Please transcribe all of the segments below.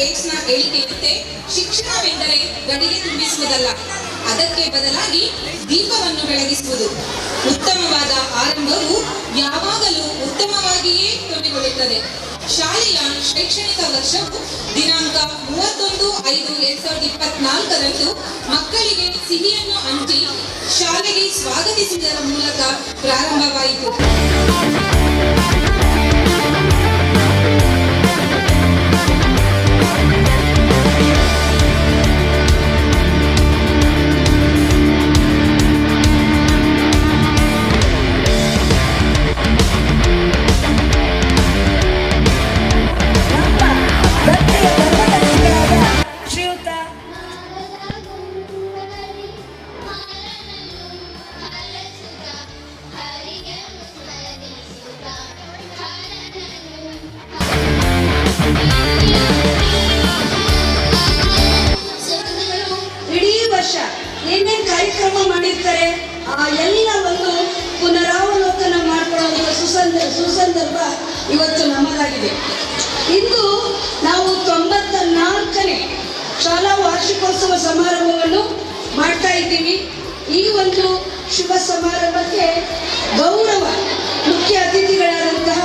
ಏಟ್ಸ್ನ ಹೇಳಿಕೆ ಇರುತ್ತೆ ಶಿಕ್ಷಣವೆಂದರೆ ಗಡಿಗೆ ತುಂಬಿಸುವುದಲ್ಲ ಅದಕ್ಕೆ ಬದಲಾಗಿ ದೀಪವನ್ನು ಬೆಳಗಿಸುವುದು. ಉತ್ತಮವಾದ ಆರಂಭವು ಯಾವಾಗಲೂ ಉತ್ತಮವಾಗಿಯೇ ಕೊನೆಗೊಳ್ಳುತ್ತದೆ ಶಾಲೆಯ ಶೈಕ್ಷಣಿಕ ವರ್ಷವು ದಿನಾಂಕ ಮೂವತ್ತೊಂದು ಐದು ಎರಡ್ ಸಾವಿರದ ಇಪ್ಪತ್ನಾಲ್ಕರಂದು ಮಕ್ಕಳಿಗೆ ಸಿಹಿಯನ್ನು ಹಂಚಿ ಶಾಲೆಗೆ ಸ್ವಾಗತಿಸುವುದರ ಮೂಲಕ ಪ್ರಾರಂಭವಾಯಿತು. ಎಲ್ಲ ಒಂದು ಪುನರಾವಲೋಕನ ಮಾಡಿಕೊಳ್ಳುವಂಥ ಸುಸಂದ, ಸುಸಂದರ್ಭ ಇವತ್ತು ನಮ್ಮದಾಗಿದೆ ಇಂದು ನಾವು ತೊಂಬತ್ತ ನಾಲ್ಕನೇ ಶಾಲಾ ವಾರ್ಷಿಕೋತ್ಸವ ಸಮಾರಂಭವನ್ನು ಮಾಡ್ತಾ ಇದ್ದೀವಿ. ಈ ಒಂದು ಶುಭ ಸಮಾರಂಭಕ್ಕೆ ಗೌರವ ಮುಖ್ಯ ಅತಿಥಿಗಳಾದಂತಹ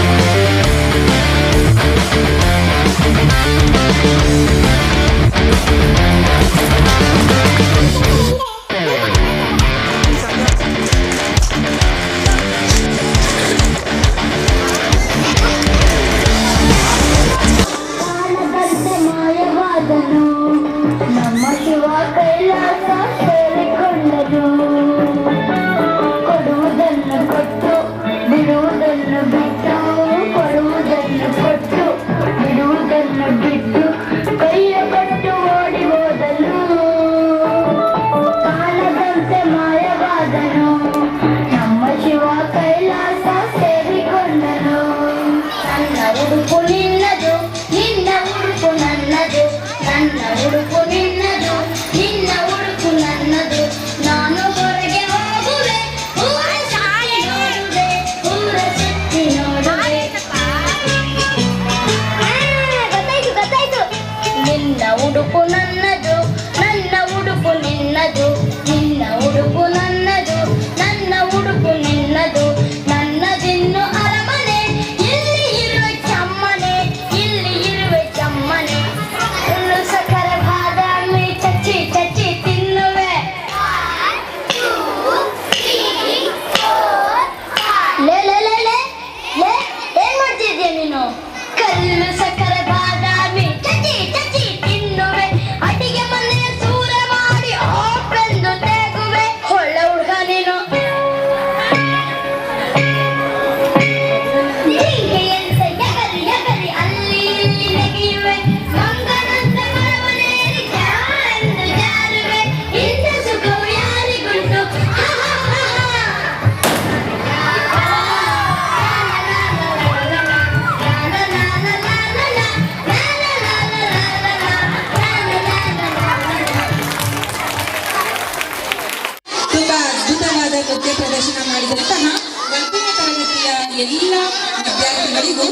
विद्यार्थी हूँ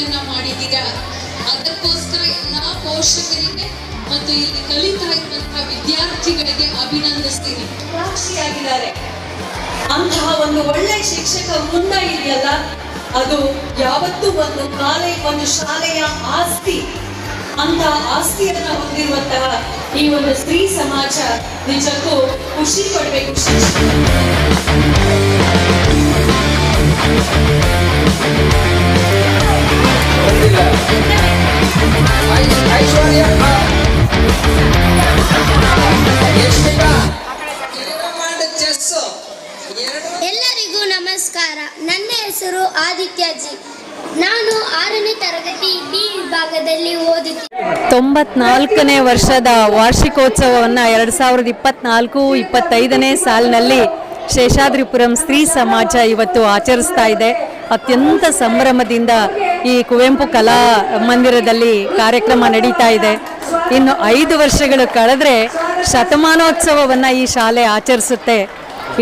ಸಾಧನೆಯನ್ನ ಮಾಡಿದ್ದೀರಾ? ಅದಕ್ಕೋಸ್ಕರ ಎಲ್ಲಾ ಪೋಷಕರಿಗೆ ಮತ್ತು ಇಲ್ಲಿ ಕಲಿತಾ ಇರುವಂತಹ ವಿದ್ಯಾರ್ಥಿಗಳಿಗೆ ಅಭಿನಂದಿಸ್ತೀನಿ. ಸಾಕ್ಷಿಯಾಗಿದ್ದಾರೆ. ಅಂತಹ ಒಂದು ಒಳ್ಳೆ ಶಿಕ್ಷಕ ವೃಂದ ಇದೆಯಲ್ಲ ಅದು ಯಾವತ್ತೂ ಒಂದು ಕಾಲೇ, ಒಂದು ಶಾಲೆಯ ಆಸ್ತಿ. ಅಂತ ಆಸ್ತಿಯನ್ನ ಹೊಂದಿರುವಂತಹ ಈ ಒಂದು ಸ್ತ್ರೀ ಸಮಾಜ ನಿಜಕ್ಕೂ ಖುಷಿ ಪಡಬೇಕು ಶಿಕ್ಷಕ ತೊಂಬತ್ನಾಲ್ಕನೇ ವರ್ಷದ ವಾರ್ಷಿಕೋತ್ಸವವನ್ನು ಎರಡು ಸಾವಿರದ ಇಪ್ಪತ್ನಾಲ್ಕು, ಇಪ್ಪತ್ತೈದನೇ ಸಾಲಿನಲ್ಲಿ ಶೇಷಾದ್ರಿಪುರಂ ಸ್ತ್ರೀ ಸಮಾಜ ಇವತ್ತು ಆಚರಿಸ್ತಾ ಇದೆ. ಅತ್ಯಂತ ಸಂಭ್ರಮದಿಂದ ಈ ಕುವೆಂಪು ಕಲಾ ಮಂದಿರದಲ್ಲಿ ಕಾರ್ಯಕ್ರಮ ನಡೀತಾ ಇದೆ. ಇನ್ನು ಐದು ವರ್ಷಗಳು ಕಳೆದ್ರೆ ಶತಮಾನೋತ್ಸವವನ್ನು ಈ ಶಾಲೆ ಆಚರಿಸುತ್ತೆ.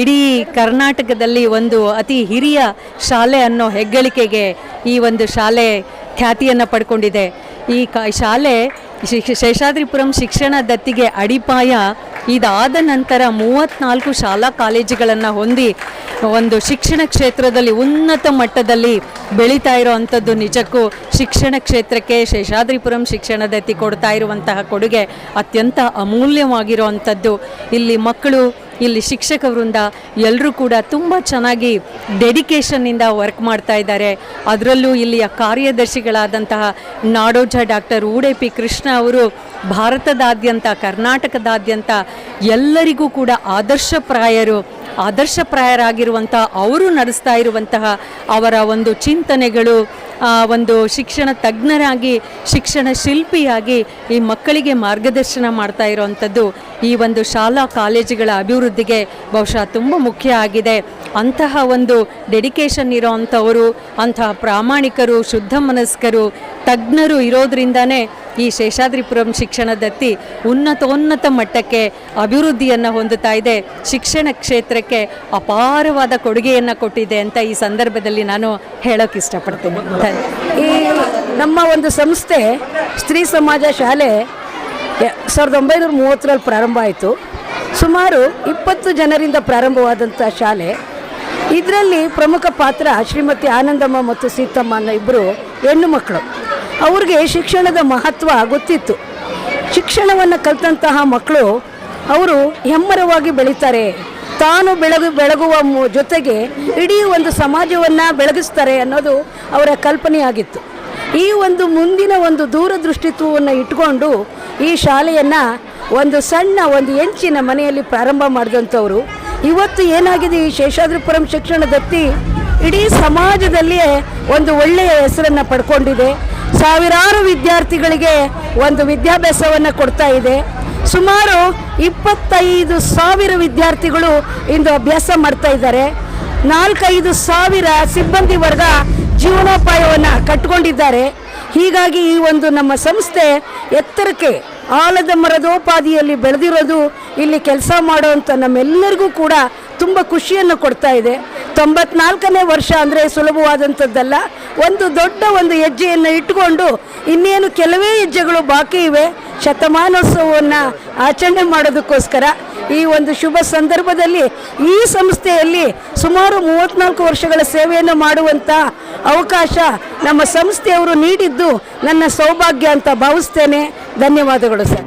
ಇಡೀ ಕರ್ನಾಟಕದಲ್ಲಿ ಒಂದು ಅತಿ ಹಿರಿಯ ಶಾಲೆ ಅನ್ನೋ ಹೆಗ್ಗಳಿಕೆಗೆ ಈ ಒಂದು ಶಾಲೆ ಖ್ಯಾತಿಯನ್ನು ಪಡ್ಕೊಂಡಿದೆ. ಈ ಕ ಶಾಲೆ ಶೇಷಾದ್ರಿಪುರಂ ಶಿಕ್ಷಣ ದತ್ತಿಗೆ ಅಡಿಪಾಯ. ಇದಾದ ನಂತರ ಮೂವತ್ತ್ನಾಲ್ಕು ಶಾಲಾ ಕಾಲೇಜುಗಳನ್ನು ಹೊಂದಿ ಒಂದು ಶಿಕ್ಷಣ ಕ್ಷೇತ್ರದಲ್ಲಿ ಉನ್ನತ ಮಟ್ಟದಲ್ಲಿ ಬೆಳೀತಾ ಇರೋವಂಥದ್ದು ನಿಜಕ್ಕೂ ಶಿಕ್ಷಣ ಕ್ಷೇತ್ರಕ್ಕೆ ಶೇಷಾದ್ರಿಪುರಂ ಶಿಕ್ಷಣ ದತ್ತಿ ಕೊಡ್ತಾ ಇರುವಂತಹ ಕೊಡುಗೆ ಅತ್ಯಂತ ಅಮೂಲ್ಯವಾಗಿರುವಂಥದ್ದು. ಇಲ್ಲಿ ಮಕ್ಕಳು ಇಲ್ಲಿ ಶಿಕ್ಷಕ ವೃಂದ ಎಲ್ಲರೂ ಕೂಡ ತುಂಬ ಚೆನ್ನಾಗಿ ಡೆಡಿಕೇಷನ್ನಿಂದ ವರ್ಕ್ ಮಾಡ್ತಾ ಇದ್ದಾರೆ. ಅದರಲ್ಲೂ ಇಲ್ಲಿಯ ಕಾರ್ಯದರ್ಶಿಗಳಾದಂತಹ ನಾಡೋಜ ಡಾಕ್ಟರ್ ಉಡೆ ಪಿ ಕೃಷ್ಣ ಅವರು ಭಾರತದಾದ್ಯಂತ, ಕರ್ನಾಟಕದಾದ್ಯಂತ ಎಲ್ಲರಿಗೂ ಕೂಡ ಆದರ್ಶಪ್ರಾಯರು, ಆದರ್ಶಪ್ರಾಯರಾಗಿರುವಂತಹ, ಅವರು ನಡೆಸ್ತಾ ಇರುವಂತಹ ಅವರ ಒಂದು ಚಿಂತನೆಗಳು ಒಂದು ಶಿಕ್ಷಣ ತಜ್ಞರಾಗಿ, ಶಿಕ್ಷಣ ಶಿಲ್ಪಿಯಾಗಿ ಈ ಮಕ್ಕಳಿಗೆ ಮಾರ್ಗದರ್ಶನ ಮಾಡ್ತಾ ಇರೋವಂಥದ್ದು ಈ ಒಂದು ಶಾಲಾ ಕಾಲೇಜುಗಳ ಅಭಿವೃದ್ಧಿಗೆ ಬಹುಶಃ ತುಂಬ ಮುಖ್ಯ ಆಗಿದೆ. ಅಂತಹ ಒಂದು ಡೆಡಿಕೇಶನ್ ಇರೋವಂಥವರು ಅಂತಹ ಪ್ರಾಮಾಣಿಕರು, ಶುದ್ಧ ಮನಸ್ಕರು, ತಜ್ಞರು ಇರೋದ್ರಿಂದನೇ ಈ ಶೇಷಾದ್ರಿಪುರಂ ಶಿಕ್ಷಣ ದತ್ತಿ ಉನ್ನತೋನ್ನತ ಮಟ್ಟಕ್ಕೆ ಅಭಿವೃದ್ಧಿಯನ್ನು ಹೊಂದುತ್ತಾ ಇದೆ. ಶಿಕ್ಷಣ ಕ್ಷೇತ್ರಕ್ಕೆ ಅಪಾರವಾದ ಕೊಡುಗೆಯನ್ನು ಕೊಟ್ಟಿದೆ ಅಂತ ಈ ಸಂದರ್ಭದಲ್ಲಿ ನಾನು ಹೇಳೋಕೆ ಇಷ್ಟಪಡ್ತೀನಿ. ಈ ನಮ್ಮ ಒಂದು ಸಂಸ್ಥೆ, ಸ್ತ್ರೀ ಸಮಾಜ ಶಾಲೆ ಸಾವಿರದ ಒಂಬೈನೂರ ಮೂವತ್ತರಲ್ಲಿ ಪ್ರಾರಂಭ ಆಯಿತು. ಸುಮಾರು ಇಪ್ಪತ್ತು ಜನರಿಂದ ಪ್ರಾರಂಭವಾದಂಥ ಶಾಲೆ. ಇದರಲ್ಲಿ ಪ್ರಮುಖ ಪಾತ್ರ ಶ್ರೀಮತಿ ಆನಂದಮ್ಮ ಮತ್ತು ಸೀತಮ್ಮ ಅನ್ನೋ ಇಬ್ಬರು ಹೆಣ್ಣು ಮಕ್ಕಳು. ಅವ್ರಿಗೆ ಶಿಕ್ಷಣದ ಮಹತ್ವ ಗೊತ್ತಿತ್ತು. ಶಿಕ್ಷಣವನ್ನು ಕಲಿತಂತಹ ಮಕ್ಕಳು ಅವರು ಹೆಮ್ಮರವಾಗಿ ಬೆಳೀತಾರೆ. ತಾನು ಬೆಳಗು, ಬೆಳಗುವ ಜೊತೆಗೆ ಇಡೀ ಒಂದು ಸಮಾಜವನ್ನು ಬೆಳಗಿಸ್ತಾರೆ ಅನ್ನೋದು ಅವರ ಕಲ್ಪನೆಯಾಗಿತ್ತು. ಈ ಒಂದು ಮುಂದಿನ ಒಂದು ದೂರದೃಷ್ಟಿತ್ವವನ್ನು ಇಟ್ಕೊಂಡು ಈ ಶಾಲೆಯನ್ನು ಒಂದು ಸಣ್ಣ ಒಂದು ಹೆಂಚಿನ ಮನೆಯಲ್ಲಿ ಪ್ರಾರಂಭ ಮಾಡಿದಂಥವ್ರು. ಇವತ್ತು ಏನಾಗಿದೆ ಈ ಶೇಷಾದ್ರಿಪುರಂ ಶಿಕ್ಷಣ ದತ್ತಿ ಇಡೀ ಸಮಾಜದಲ್ಲಿಯೇ ಒಂದು ಒಳ್ಳೆಯ ಹೆಸರನ್ನು ಪಡ್ಕೊಂಡಿದೆ. ಸಾವಿರಾರು ವಿದ್ಯಾರ್ಥಿಗಳಿಗೆ ಒಂದು ವಿದ್ಯಾಭ್ಯಾಸವನ್ನು ಕೊಡ್ತಾ ಇದೆ. ಸುಮಾರು ಇಪ್ಪತ್ತೈದು ಸಾವಿರ ವಿದ್ಯಾರ್ಥಿಗಳು ಇಂದು ಅಭ್ಯಾಸ ಮಾಡ್ತಾ ಇದ್ದಾರೆ. ನಾಲ್ಕೈದು ಸಾವಿರ ಸಿಬ್ಬಂದಿ ವರ್ಗ ಜೀವನೋಪಾಯವನ್ನು ಕಟ್ಟಿಕೊಂಡಿದ್ದಾರೆ ಹೀಗಾಗಿ ಈ ಒಂದು ನಮ್ಮ ಸಂಸ್ಥೆ ಎತ್ತರಕ್ಕೆ ಆಲದ ಮರದೋಪಾದಿಯಲ್ಲಿ ಬೆಳೆದಿರೋದು ಇಲ್ಲಿ ಕೆಲಸ ಮಾಡುವಂಥ ನಮ್ಮೆಲ್ಲರಿಗೂ ಕೂಡ ತುಂಬ ಖುಷಿಯನ್ನು ಕೊಡ್ತಾ ಇದೆ. ತೊಂಬತ್ನಾಲ್ಕನೇ ವರ್ಷ ಅಂದರೆ ಸುಲಭವಾದಂಥದ್ದಲ್ಲ. ಒಂದು ದೊಡ್ಡ ಒಂದು ಹೆಜ್ಜೆಯನ್ನು ಇಟ್ಟುಕೊಂಡು ಇನ್ನೇನು ಕೆಲವೇ ಹೆಜ್ಜೆಗಳು ಬಾಕಿ ಇವೆ, ಶತಮಾನೋತ್ಸವವನ್ನು ಆಚರಣೆ ಮಾಡೋದಕ್ಕೋಸ್ಕರ ಈ ಒಂದು ಶುಭ ಸಂದರ್ಭದಲ್ಲಿ ಈ ಸಂಸ್ಥೆಯಲ್ಲಿ ಸುಮಾರು ಮೂವತ್ತ್ನಾಲ್ಕು ವರ್ಷಗಳ ಸೇವೆಯನ್ನು ಮಾಡುವಂಥ ಅವಕಾಶ ನಮ್ಮ ಸಂಸ್ಥೆಯವರು ನೀಡಿದ್ದು ನನ್ನ ಸೌಭಾಗ್ಯ ಅಂತ ಭಾವಿಸ್ತೇನೆ. ಧನ್ಯವಾದಗಳು ಸರ್.